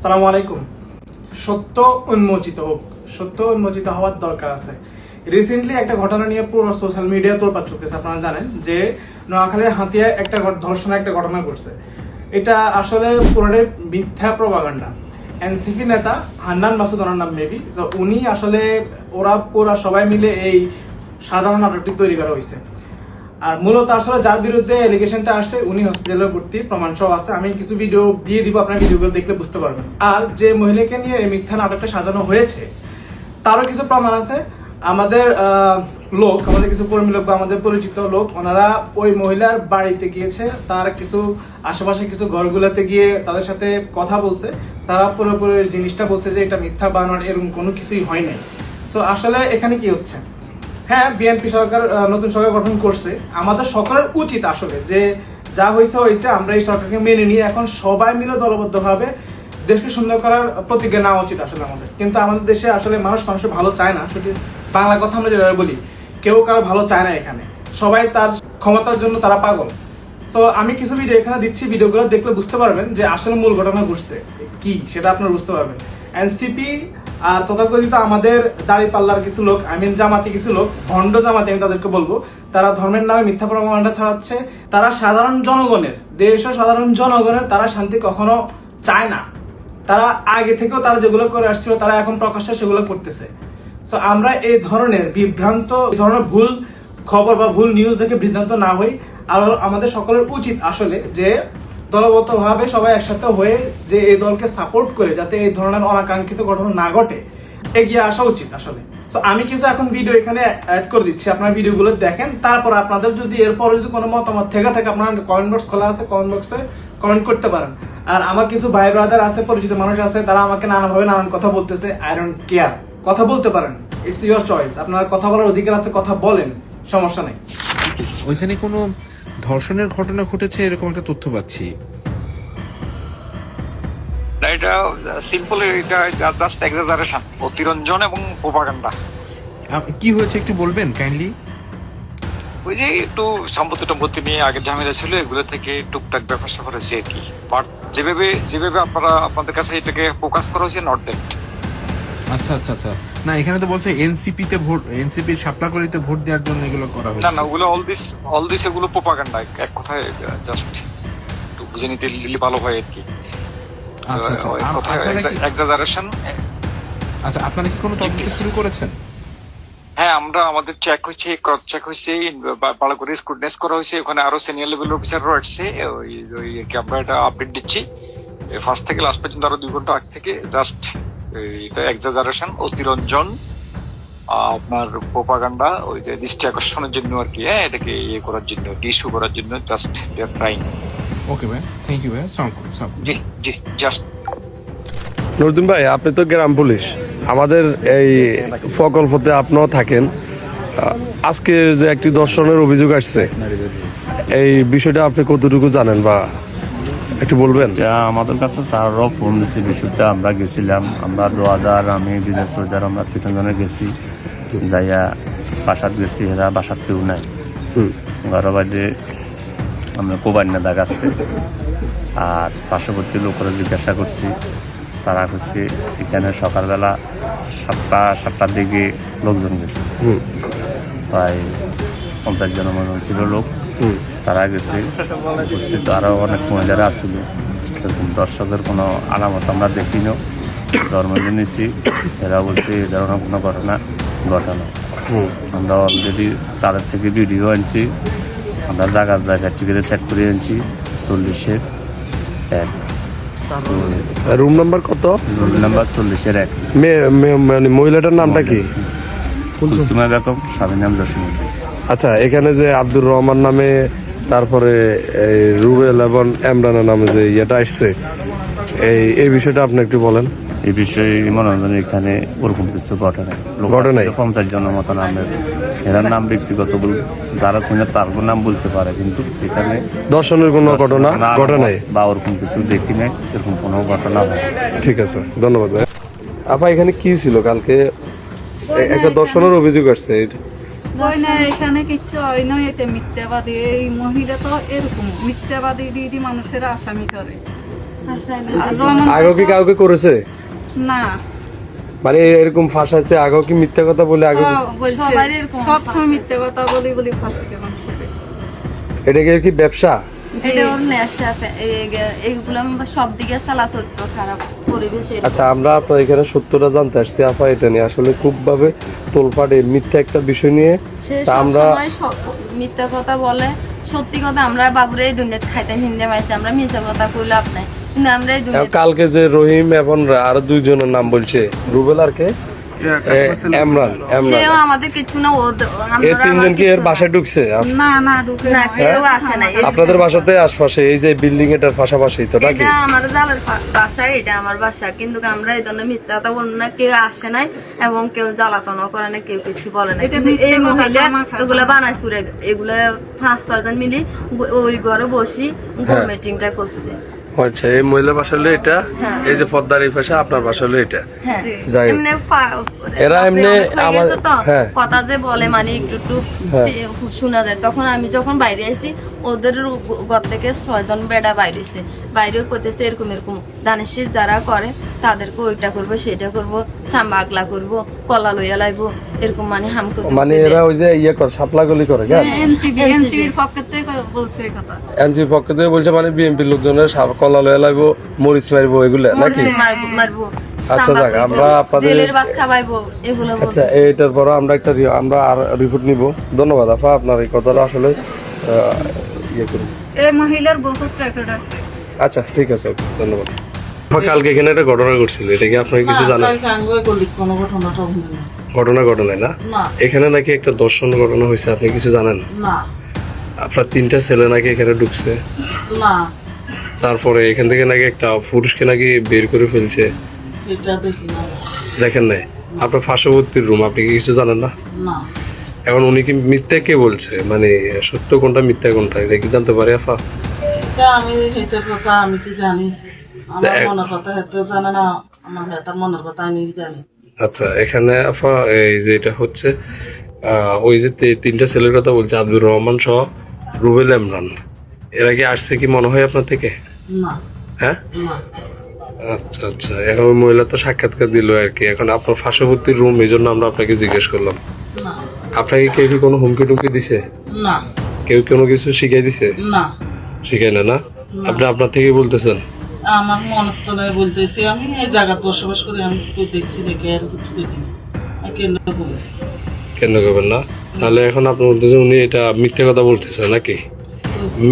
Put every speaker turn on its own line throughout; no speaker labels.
সালামু আলাইকুম। সত্য উন্মোচিত হোক, সত্য উন্মোচিত হওয়ার দরকার আছে। রিসেন্টলি একটা ঘটনা নিয়ে পুরো সোশ্যাল মিডিয়া তোলপাট চলতেছে আপনারা জানেন যে নোয়াখালীর হাতিয়ায় একটা ধর্ষণের একটা ঘটনা ঘটছে। এটা আসলে পুরোটাই মিথ্যা প্রবাগান্ডা এনসিপি নেতা হান্নান মাসুদ ওনার নাম মেবি উনি আসলে ওরা পুরা সবাই মিলে এই সাধারণ নাটকটি তৈরি করা হয়েছে। আর মূলত আসলে যার বিরুদ্ধে এলিগেশনটা আসছে, উনি হসপিটালে ভর্তি প্রমাণ সহ আছে। আমি কিছু ভিডিও দিয়ে দিব, আপনার ভিডিওগুলো দেখলে বুঝতে পারবেন। আর যে মহিলাকে নিয়ে এই মিথ্যা নাটকটা সাজানো হয়েছে, তারও কিছু প্রমাণ আছে। আমাদের লোক, আমাদের কিছু কর্মী লোক বা আমাদের পরিচিত লোক, ওনারা ওই মহিলার বাড়িতে গিয়েছে। তার কিছু আশেপাশে কিছু ঘরগুলোতে গিয়ে তাদের সাথে কথা বলছে। তারা পুরোপুরি জিনিসটা বলছে যে, এটা মিথ্যা বানানোর এরকম কোনো কিছুই হয় নাই। তো আসলে এখানে কি হচ্ছে? হ্যাঁ বিএনপি সরকার নতুন সরকার গঠন করছে। আমাদের সকলের উচিত আসলে যে যা হয়েছে হয়েছে আমরা এই সরকারকে মেনে নিয়ে এখন সবাই মিলে দলবদ্ধভাবে দেশকে সুন্দর করার প্রতিজ্ঞা নেওয়া উচিত আসলে আমাদের। কিন্তু আমাদের দেশে আসলে মানুষ মানুষের ভালো চায় না। সেটি বাংলা কথা আমরা যেটা বলি, কেউ কারও ভালো চায় না এখানে। সবাই তার ক্ষমতার জন্য তারা পাগল। তো আমি কিছু ভিডিও এখানে দিচ্ছি ভিডিওগুলো দেখলে বুঝতে পারবেন যে আসলে মূল ঘটনা ঘটছে। কি? সেটা আপনারা বুঝতে পারবেন। এনসিপি আর তথাকথিত আমাদের দাড়ি পাল্লার কিছু লোক আই মিন জামাতি কিছু লোক, ভণ্ড জামাতি আমি তাদেরকে বলব, তারা ধর্মের নামে মিথ্যা প্রমাণটা ছড়াচ্ছে। তারা সাধারণ জনগণের, দেশ ও সাধারণ জনগণের, তারা শান্তি কখনো চায় না। তারা আগে থেকেও তারা যেগুলো করে আসছিল, তারা এখন প্রকাশ্যে সেগুলো করতেছে। তো আমরা এই ধরনের বিভ্রান্ত, এই ধরনের ভুল খবর বা ভুল নিউজ দেখে বিভ্রান্ত না হই। আর আমাদের সকলের উচিত আসলে যে দলগতভাবে সবাই একসাথে হয়ে যে এই দলকে সাপোর্ট করে যাতে এই ধরনের অনাকাঙ্ক্ষিত ঘটনা না ঘটে, এগিয়ে আসা উচিত আসলে। আমি কিছু এখন ভিডিও এখানে অ্যাড করে দিচ্ছি, আপনার ভিডিওগুলো দেখেন, তারপর আপনাদের যদি এরপরে যদি কোনো মতামত থেকে থাকে, আপনার কমেন্ট বক্স খোলা আছে কমেন্ট বক্সে কমেন্ট করতে পারেন। আর আমার কিছু ভাই ব্রাদার আছে, পরিচিত মানুষ আছে, তারা আমাকে নানাভাবে নানান কথা বলতেছে ডোন্ট কেয়ার কথা বলতে পারেন। ইটস ইয়োর চয়েস আপনার কথা বলার অধিকার আছে, কথা বলেন, সমস্যা নেই।
ওইখানে কোনো ধর্ষণের ঘটনা ঘটেছে? এরকম একটা তথ্য পাচ্ছি।
এটা সিম্পল এটা জাস্ট এক্সাজারেশন অতিরঞ্জন এবং প্রোপাগান্ডা
কি হয়েছে একটু বলবেন কাইন্ডলি
ওই যে একটু সম্পত্তি টম্পত্তি নিয়ে আগের ঝামেলা ছিল এগুলো থেকে টুকটাক স্যাপার হয়েছে আর কি। বাট যেভাবে যেভাবে আপনারা আপনাদের কাছে এটাকে ফোকাস করা হয়েছে নট দ্যাট
আচ্ছা আচ্ছা আচ্ছা। না এখানে তো বলছে এনসিপি তে ভোট এনসিপি সাপলাকড়িতে ভোট দেওয়ার জন্য এগুলো করা
না
হয়েছে।
না ওগুলো অল দিস অল দিস এগুলো প্রোপাগান্ডা এক কথায় জাস্ট একটু বুঝে নিতে ভালো হয় আর কি।
আচ্ছা আচ্ছা।
এক্সাজারেশন
আচ্ছা আপনারা কি কোনো তদন্ত শুরু করেছেন?
হ্যাঁ আমরা আমাদের চেক হয়েছে চেক হয়েছে ভালো করে স্ক্রুটনেস করা হয়েছে ওখানে আরও সিনিয়র লেভেল অফিসারও আসছে ওই ওই আমরা এটা আপডেট দিচ্ছি। ফার্স্ট থেকে লাস্ট পর্যন্ত আরও দুই ঘণ্টা আগ থেকে জাস্ট এটা এক্সাজারেশন অতিরঞ্জন আপনার প্রোপাগান্ডা ওই যে দৃষ্টি আকর্ষণের জন্য আর কি হ্যাঁ এটাকে ইয়ে করার জন্য ইস্যু করার জন্য জাস্ট ট্রাইং
ওকে ভাই থ্যাংক ইউ ভাই সাউন্ড সাউন্ড
জি জি জাস্ট
নজরুল ভাই আপনি তো গ্রাম পুলিশ আমাদের এই প্রকল্পতে আপনিও থাকেন। আহ, আজকে যে একটি দর্শনের অভিযোগ আসছে এই বিষয়টা আপনি কতটুকু জানেন বা একটু বলবেন?
আমাদের কাছে স্যাররাও ফোন দিয়েছে বিষয়টা আমরা গেছিলাম। আমরা দোয়াদার আমি বিদেশ সৌদার আমরা তিনজনে গেছি। যাইয়া বাসাত গেছি এরা বাসাত কেউ নাই। ঘর বাড়িতে আমরা কোবান্না দাগাচ্ছে আর পার্শ্ববর্তী লোকেরা জিজ্ঞাসা করছি তারা করছে এখানে সকালবেলা সাতটা সাতটার দিকে লোকজন গেছে। প্রায় পঞ্চাশ জন মতন ছিল লোক। তারা গেছে। উপস্থিত আরও অনেক মহিলারা আসছিল এরকম দর্শকের কোনো আলামত আমরা দেখিনি। ধর্ম জেনেছি। এরা বলছে এই ধরনের কোনো ঘটনা ঘটনা আমরা অলরেডি তাদের থেকে ভিডিও আনছি। আমরা জায়গার জায়গা টিকিটে চেক করে আনছি। চল্লিশের এক।
রুম নাম্বার কত?
রুম নাম্বার চল্লিশের এক।
মানে মহিলাটার নামটা কি?
কুলসুমা বেগম স্বামীর নাম
আচ্ছা এখানে যে আব্দুর রহমান নামে তারপরে এই রুবেল এবং এমরানের নামে যে ইয়েটা আসছে এই এই বিষয়টা আপনি একটু বলেন।
এই বিষয়ে মনোরঞ্জন এখানে ওরকম কিছু ঘটে নাই।
ঘটে নাই?
পঞ্চাশ জনের মতো নামের এরার নাম ব্যক্তিগত বল যারা শুনে তার নাম বলতে পারে কিন্তু এখানে
দর্শনের কোনো ঘটনা
না,
ঘটে নাই?
বা ওরকম কিছু দেখি নাই এরকম কোনো ঘটনা হয়
ঠিক আছে ধন্যবাদ ভাই। আপা এখানে কি ছিল কালকে? একটা দর্শনের অভিযোগ আসছে এটা
হয় না এখানে কিচ্ছু হয় না এটা মিথ্যাবাদী। এই মহিলা তো এরকম মিথ্যাবাদী দিয়ে দিয়ে মানুষের আসামি করে।
কি কাউকে করেছে?
না।
মানে এরকম ফাঁসাচ্ছে আগেও কি মিথ্যা কথা বলে আগে
বলছে। সব সময় মিথ্যে কথা বলি বলি ফাঁসাতে
এটা কি কি ব্যবসা? আচ্ছা আমরা আপনার এখানে সত্যটা জানতে আসছি। আপা এটা নিয়ে আসলে খুব ভাবে তোলপাড়ে মিথ্যা একটা বিষয় নিয়ে। আমরা
মিথ্যা কথা বলে। সত্যি কথা আমরা বাবুরে এই দুনিয়াতে খাইতে হিন্দে আমরা মিথ্যা কথা কিন্তু আমরা
কালকে যে রহিম এবং আরও দুইজনের নাম বলছে রুবেল আর কে? এমরান এমরান।
সেও আমাদের কিছু না ওদের-
তিনজন কি এর বাসায় ঢুকছে?
না না ঢুকে
না
না।
কেউ আসে নাই।
আপনাদের বাসাতে আশপাশে এই যে বিল্ডিং এটার পাশাপাশি তো নাকি?
এটা আমার জালের বাসা এটা আমার বাসা। কিন্তু আমরা এই ধরনের মিথ্যা বলি না কেউ আসে নাই এবং কেউ জ্বালাতনও করে না কেউ কিছু বলে না কিন্তু এই মহিলা। এগুলা বানাই সুরে এগুলা পাঁচ ছয়জন মিলি ওই ঘরে বসি
হ্যাঁ।
মিটিংটা করছে।
আচ্ছা এই মহিলার বাসা হলো এটা এই যে পদ্মার এই পাশে আপনার বাসা হলো এটা।
হ্যাঁ
যাই
এমনি
এরা এমনি আমার- হ্যাঁ।
কথা যে বলে মানে একটু একটু
হ্যাঁ।
শোনা যায়। তখন আমি যখন বাইরে আসছি ওদের ঘর থেকে ছয়জন বেড়া বাইরে এসে বাইরেও করতেছে এরকম এরকম। দানেশির যারা করে তাদেরকে ওইটা করব সেটা করব সাম্বা আগলা করব কলা লইয়া লাইবো। এরকম মানে হাম করব
মানে এরা ওই যে ইয়ে করে সাপলা গলি করে কেন
এনসিবি এনসিবির পক্ষ থেকে বলছে কথা।
এনজি পক্ষ থেকে বলছে মানে লোকজনের সাপ কলা লয়ে লাগবো মরিচ মারবো এগুলা নাকি?
মারবো মারবো
আচ্ছা, যাক, আমরা আপনাদের-
জেলের ভাত খাওয়াইবো এগুলো
আচ্ছা। এইটার পর আমরা একটা আমরা আর রিপোর্ট নিব। ধন্যবাদ আপা আপনার এই কথাটা আসলে ইয়ে করুন
এই মহিলার বহুত রেকর্ড আছে।
আচ্ছা ঠিক আছে ধন্যবাদ। কালকে এখানে একটা ঘটনা ঘটছিল এটা কি আপনার কিছু জানেন?
কোনো ঘটনাটা হলো না।
ঘটনা ঘটনায় না? এখানে নাকি একটা দর্শন ঘটনা হয়েছে আপনি কিছু জানেন?
না।
আপনার তিনটা ছেলে নাকি এখানে ঢুকছে?
না।
তারপরে এখান থেকে নাকি একটা পুরুষকে নাকি বের করে ফেলছে। দেখেন নাই? আপনার পার্শ্ববর্তী রুম আপনি কি কিছু জানেন না? এখন উনি কি মিথ্যা কে বলছে? মানে সত্য কোনটা মিথ্যা কোনটা? এটা কি জানতে পারে আপা?
আমি হেতের কথা আমি কি জানি? আমার মনের কথা হেতে জানে না আমার হেতার মনের কথা আমি জানি।
আচ্ছা এখানে আপা এই যে এটা হচ্ছে ওই যে তিনটা ছেলের কথা বলছে আব্দুর রহমান সহ রুবেল ইমরান। এর আগে আসছে কি মনে হয় আপনার থেকে? হ্যাঁ? আচ্ছা আচ্ছা এখন ওই মহিলা তো সাক্ষাৎকার দিল আর কি এখন আপনার পার্শ্ববর্তী রুম এই জন্য আমরা আপনাকে জিজ্ঞেস করলাম। আপনাকে কেউ কি কোনো হুমকি টুমকি দিছে?
না।
কেউ কোনো কিছু শিখাই দিছে?
না।
শিখাই না? না। আপনি আপনার থেকেই বলতেছেন।
আমার মনের তো নয় বলতেছি আমি এই জায়গায় বসবাস করি আমি তো দেখছি দেখে আর কিছু দেখিনি আমি কেন বলি
কেন করবেন না? তাহলে এখন আপনার মধ্যে যে উনি এটা মিথ্যে কথা বলতেছে নাকি?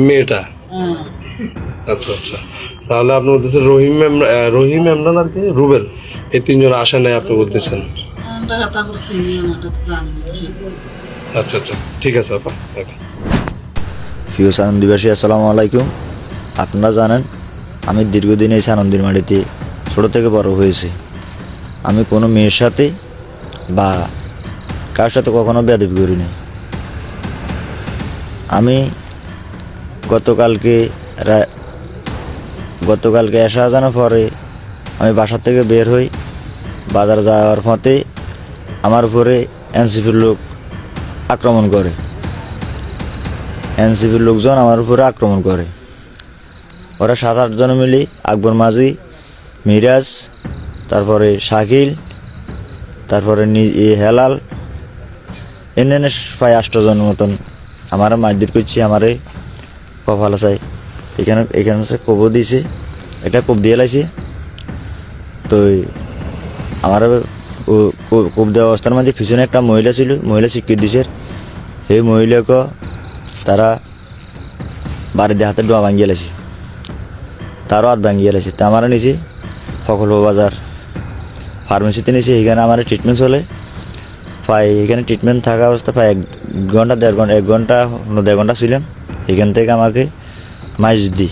মেয়েটা?
হ্যাঁ।
আচ্ছা আচ্ছা। তাহলে আপনি বলতেছেন রহিম রহিম ইমরান আর কি রুবেল। এই তিনজন আসে নাই আপনি বলতেছেন।
আমরা হেতা করছি এটা তো জানি
আচ্ছা আচ্ছা। ঠিক আছে আপা।
প্রিয় আনন্দবাসী আসসালামু আলাইকুম। আপনারা জানেন আমি দীর্ঘদিন এই আনন্দের মাটিতে ছোটো থেকে বড় হয়েছি। আমি কোনো মেয়ের সাথে বা কার সাথে কখনো বেদবি করিনি। আমি গতকালকে গতকালকে এসা জানার পরে আমি বাসার থেকে বের হই। বাজার যাওয়ার পথে আমার উপরে এনসিপির লোক আক্রমণ করে। এনসিপির লোকজন আমার উপরে আক্রমণ করে। ওরা সাত আটজন মিলি, আকবর মাঝি, মিরাজ, তারপরে শাকিল, তারপরে হেলাল, এনে প্রায় আষ্টজন মতন। আমার মারধর করছি, আমারে কপাল চাই এখানে এখানে সে কবর দিয়েছে এটা কোপ দিয়ে লাইছে। তো আমার কোপ দেওয়া অবস্থার মধ্যে পিছনে একটা মহিলা ছিল, মহিলা স্বীকৃতি দিছে। সেই মহিলাকে তারা বাড়িতে হাতে ডোয়া ভাঙিয়ে লাইছে। তারও হাত ভাঙিয়ে লাইছে তা আমার নিছি সকল বাজার। ফার্মেসিতে নিছি এখানে আমার ট্রিটমেন্ট চলে। প্রায় এখানে ট্রিটমেন্ট থাকা অবস্থা প্রায় এক ঘণ্টা, দেড় ঘণ্টা, এক ঘণ্টা দেড় ঘণ্টা ছিলাম। এখান থেকে আমাকে মাইজদি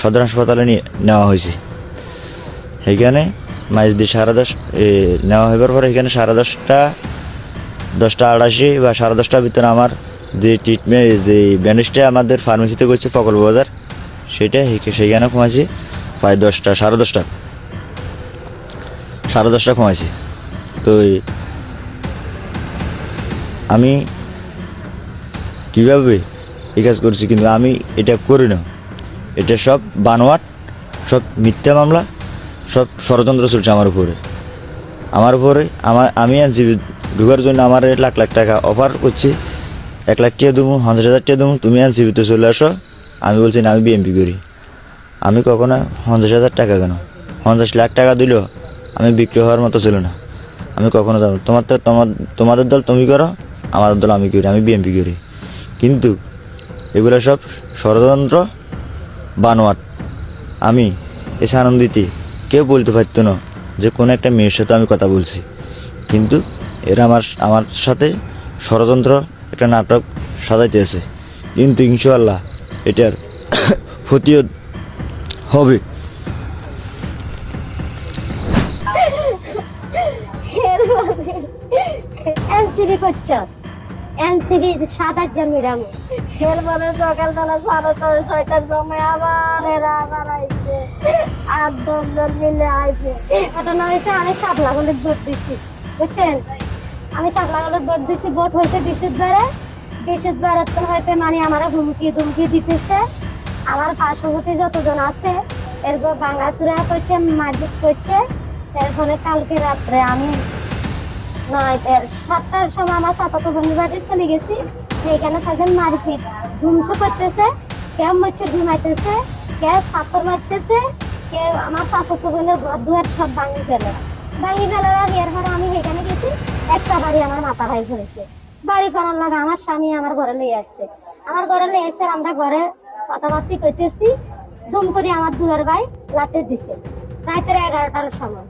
সদর হাসপাতালে নিয়ে নেওয়া হয়েছে। এখানে মাইজদি সাড়ে দশ নেওয়া হইবার পরে এখানে সাড়ে দশটা দশটা আড়াইশি বা সাড়ে দশটার ভিতরে আমার যে ট্রিটমেন্ট যে ব্যান্ডেজটা আমাদের ফার্মেসিতে করছে প্রকল্প বাজার সেটা সেইখানে কমাইছে প্রায় দশটা, সাড়ে দশটা। সাড়ে দশটা কমাইছে তো আমি কীভাবে এই কাজ করছি কিন্তু আমি এটা করি না। এটা সব বানোয়াট, সব মিথ্যা মামলা, সব ষড়যন্ত্র চলছে আমার উপরে। আমার উপরে আমার, আমি আর জীবিত ঢুকার জন্য আমার লাখ লাখ টাকা অফার করছি। এক লাখ টাকা দেবো, পঞ্চাশ হাজার টাকা দেবো, তুমি আর জীবিত চলে আসো। আমি বলছি, না, আমি বিএমপি করি। আমি কখনো পঞ্চাশ হাজার টাকা কেন? পঞ্চাশ লাখ টাকা দিলেও আমি বিক্রি হওয়ার মতো ছিল না। আমি কখনো যাব তোমার তো, তোমার, তোমাদের দল তুমি করো, আমাদের দল আমি করি, আমি বিএমপি করি। কিন্তু এগুলো সব ষড়যন্ত্র, বানোয়াট। আমি এসে আনন্দিতে কেউ বলতে পারতো না যে, কোনো একটা মেয়ের সাথে আমি কথা বলছি। কিন্তু এরা আমার আমার সাথে ষড়যন্ত্র একটা নাটক সাজাইতেছে। কিন্তু ইনশাল্লাহ এটার ক্ষতিও হবে।
এনসিবি করছ? এনসিবি সাত আটটা ম্যাডাম এর বলে সকালবেলা সাড়ে ছয়, ছয়টার সময় আবার এরা আবার আইছে। আট দশজন মিলে আইছে। ঘটনা হয়েছে আমি শাপলা গলির ভোট দিচ্ছি। বুঝছেন? আমি শাপলা গলির ভোট দিচ্ছি, ভোট হয়েছে বৃহস্পতিবারে বৃহস্পতিবারে তো হয়তো মানে আমার হুমকি ধুমকি দিতেছে। আমার পার্শ্ববর্তী যতজন আছে, এরপর বাঙ্গাসুরা করছে মারপিট করছে এর ফলে কালকে রাত্রে আমি নয় সাতটার সময় আমার চাচাতো বোনের বাড়ি চলে গেছি। সেইখানে থাকেন মারপিট ধুমসু করতেছে কেউ মরছে ঘুমাইতেছে কেউ পাথর মারতেছে কেউ আমার চাচাতো বোনের দুয়ার সব ভাঙি ফেলে। ভাঙি ফেলে আর এর পরে আমি সেখানে গেছি, একটা বাড়ি আমার মাথা ভাই ফেলেছে। বাড়ি করার লাগে আমার স্বামী আমার ঘরে লিয়ে আসছে। আমার ঘরে লিয়ে আসছে আমরা ঘরে কথাবার্তি করতেছি দুম করে আমার দুয়ার ভাই লাতে দিছে। রাতের এগারোটার সময়।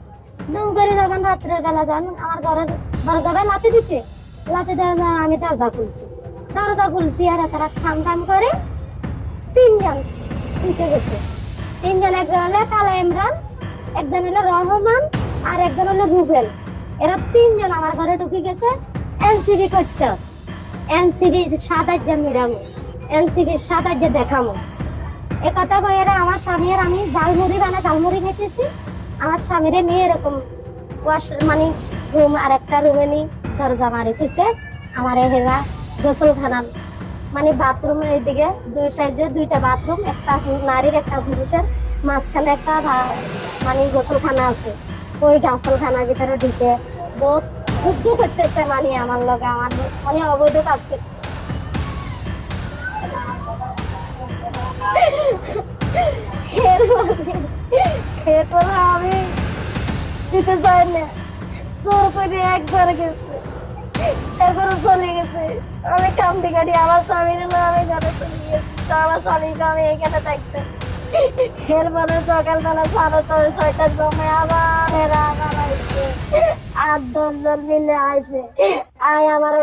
দুম করে যখন রাত্রের বেলা যান, আমার ঘরের দরজা ভাই লাতে দিছে। লাতে দেওয়ার আমি দরজা খুলছি। দরজা খুলছি আর তারা খাম খাম করে তিনজন ঢুকে গেছে। তিনজন একজন হলো কালা ইমরান, একজন হলো রহমান, আর একজন হলো রুবেল। এরা তিনজন আমার ঘরে ঢুকে গেছে। এনসিবি করছে। এনসিবি সাত হাজার মিরামো এনসিবি সাত হাজার দেখামো। এ কথা এরা, আমার স্বামী আর আমি ঝালমুড়ি বানা ঝালমুড়ি খেতেছি আমার স্বামীরে নিয়ে এরকম ওয়াশ মানে রুম আর একটা রুমে নি দরজা মারিতেছে। আমার হেরা গোসলখানা মানে বাথরুম এইদিকে দুই সাইডে দুইটা বাথরুম একটা নারীর, একটা পুরুষের। মাঝখানে একটা মানে গোসলখানা আছে। ওই গোসলখানার ভিতরে ঢুকে বহুত যুদ্ধ করতেছে মানে আমার লগে, আমার মানে অবৈধ কাজ করতে আমি দিতে চাই না। জোর করে একবার গেছে। এরপরে চলে গেছে। আমি কামটি কাটি আমার স্বামীর না আমি ঘরে চলে গেছি। আমার স্বামীকে আমি এখানে থাকতে এরপরে সকালবেলা সাড়ে ছয়, ছয়টার সময় আবার এরা আবার আইছে মিলে আইছে। আয় আমার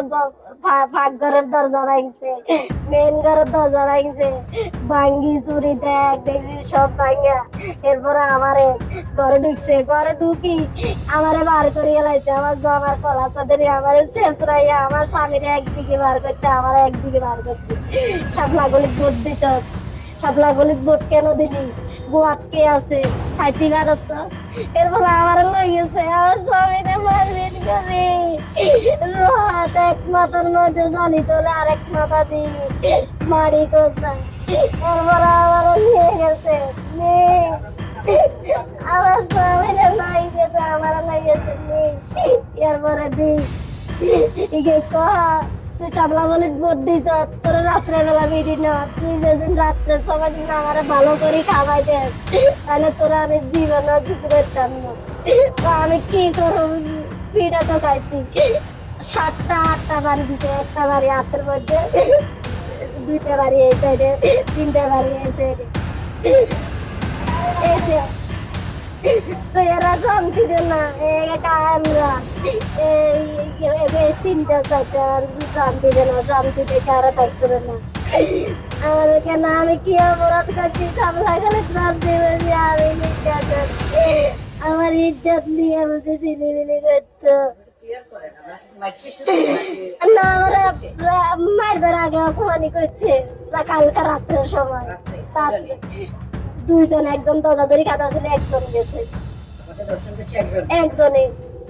ফাঁক ঘরের দরজা ভাঙছে। মেন ঘরের দরজা ভাঙছে। ভাঙ্গি চুরি, দেখ, দেখছি সব ভাঙ্গা। এরপরে আমারে ঘরে ঢুকছে। ঘরে ঢুকি আমারে বার করে এলাইছে। আমার জামার কলা তাদের আমারে শেষরাই আমার স্বামীর একদিকে বার করছে, আমার একদিকে বার করছে। সাপলা গলি ভোট দিত সাপলা ভোট কেন দিলি? আটকে আছে? খাইতে পারছ এর ফলে আমার লই আমার স্বামীরে মারপিট করে। রাত এক মাথার মধ্যে জানি তোলে আরেক মাথা দি মারি কোথায়? এরপরে আমার নিয়ে গেছে আমার স্বামীরে নাই গেছে আমার নাই এরপরে দি ইকে কহা? তুই চাবলা বলে ভোট দিছ তোর রাত্রে বেলা মিটি না তুই যেদিন রাত্রে সবাই দিন আমার ভালো করে খাওয়াই দে তাহলে তোরা আমি জীবন কিছু করতাম না। তো আমি কি করব পিঠা তো খাইছি। সাতটা, আটটা বাড়ি দিতে একটা বাড়ি হাতের মধ্যে, দুইটা বাড়ি এই সাইডে তিনটা বাড়ি এই সাইডে এরা শান্তি না এটা আমরা এই তিনটা চারটা শান্তি না শান্তি আমার কেন আমি কি অপরাধ করছি? সব লাগালে শান্তি বলছি আমি নির্যাতন। আমার ইজ্জত নিয়ে বলতে ছিলিমিলি করতো না মারবার আগে অপমানি করছে। কালকে রাত্রের সময়। দুইজন একজন দদাদরি কাটা ছিল একজন গেছে। একজনে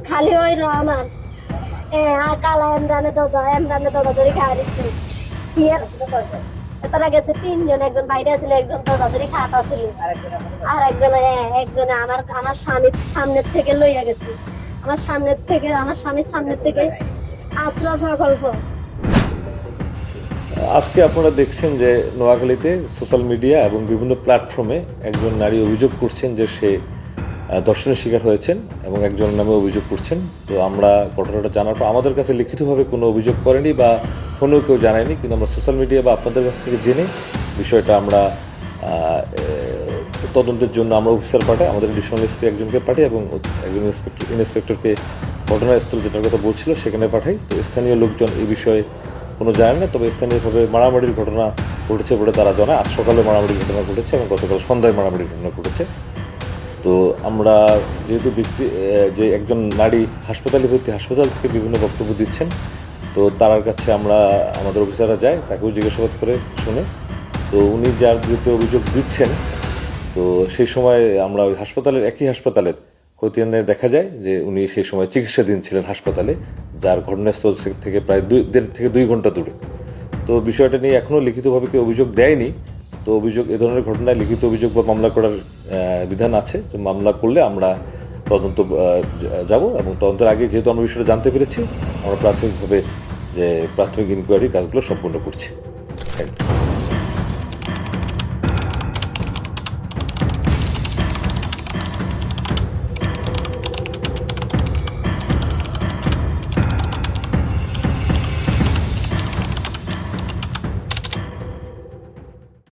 খালি ওই রহমান। আর কালা এমরানে দাদা এমরানে দাদা ধরে খাওয়া দিচ্ছে কি তারা গেছে তিনজন একজন বাইরে ছিল একজন তাদেরই খাতা ছিল আর একজন হ্যাঁ, একজনে আমার আমার স্বামীর সামনের থেকে লইয়া গেছে। আমার সামনের থেকে আমার স্বামীর সামনের থেকে আশ্রয় প্রকল্প
আজকে আপনারা দেখছেন যে নোয়াখালীতে সোশ্যাল মিডিয়া এবং বিভিন্ন প্ল্যাটফর্মে একজন নারী অভিযোগ করছেন যে সে ধর্ষণের শিকার হয়েছেন এবং একজন নামে অভিযোগ করছেন। তো আমরা ঘটনাটা জানার পর আমাদের কাছে লিখিতভাবে কোনো অভিযোগ করেনি বা ফোনেও কেউ জানায়নি, কিন্তু আমরা সোশ্যাল মিডিয়া বা আপনাদের কাছ থেকে জেনে বিষয়টা আমরা তদন্তের জন্য আমরা অফিসার পাঠাই, আমাদের এডিশনাল এসপি একজনকে পাঠাই এবং একজন ইন্সপেক্টর ইন্সপেক্টরকে ঘটনাস্থল যেটার কথা বলছিল সেখানে পাঠাই। তো স্থানীয় লোকজন এই বিষয়ে কোনো জানে না। তবে স্থানীয়ভাবে মারামারির ঘটনা ঘটেছে বলে তারা জানায়। আজ সকালে মারামারির ঘটনা ঘটেছে এবং গতকাল সন্ধ্যায় মারামারির ঘটনা ঘটেছে। তো আমরা যেহেতু ব্যক্তি যে একজন নারী হাসপাতালে ভর্তি, হাসপাতাল থেকে বিভিন্ন বক্তব্য দিচ্ছেন, তো তার কাছে আমরা, আমাদের অফিসাররা যাই তাকেও জিজ্ঞাসাবাদ করে শুনে। তো উনি যার বিরুদ্ধে অভিযোগ দিচ্ছেন, তো সেই সময় আমরা ওই হাসপাতালের, একই হাসপাতালের খতিয়ানে দেখা যায় যে উনি সেই সময় চিকিৎসাধীন ছিলেন হাসপাতালে, যার ঘটনাস্থল থেকে প্রায় দুই দেড় থেকে দুই ঘণ্টা দূরে। তো বিষয়টা নিয়ে এখনও লিখিতভাবে কেউ অভিযোগ দেয়নি। তো অভিযোগ এ ধরনের ঘটনায় লিখিত অভিযোগ বা মামলা করার বিধান আছে। তো মামলা করলে আমরা তদন্ত যাব এবং তদন্তের আগে যেহেতু আমরা বিষয়টা জানতে পেরেছি, আমরা প্রাথমিকভাবে যে প্রাথমিক ইনকোয়ারি কাজগুলো সম্পূর্ণ করছি। Thank you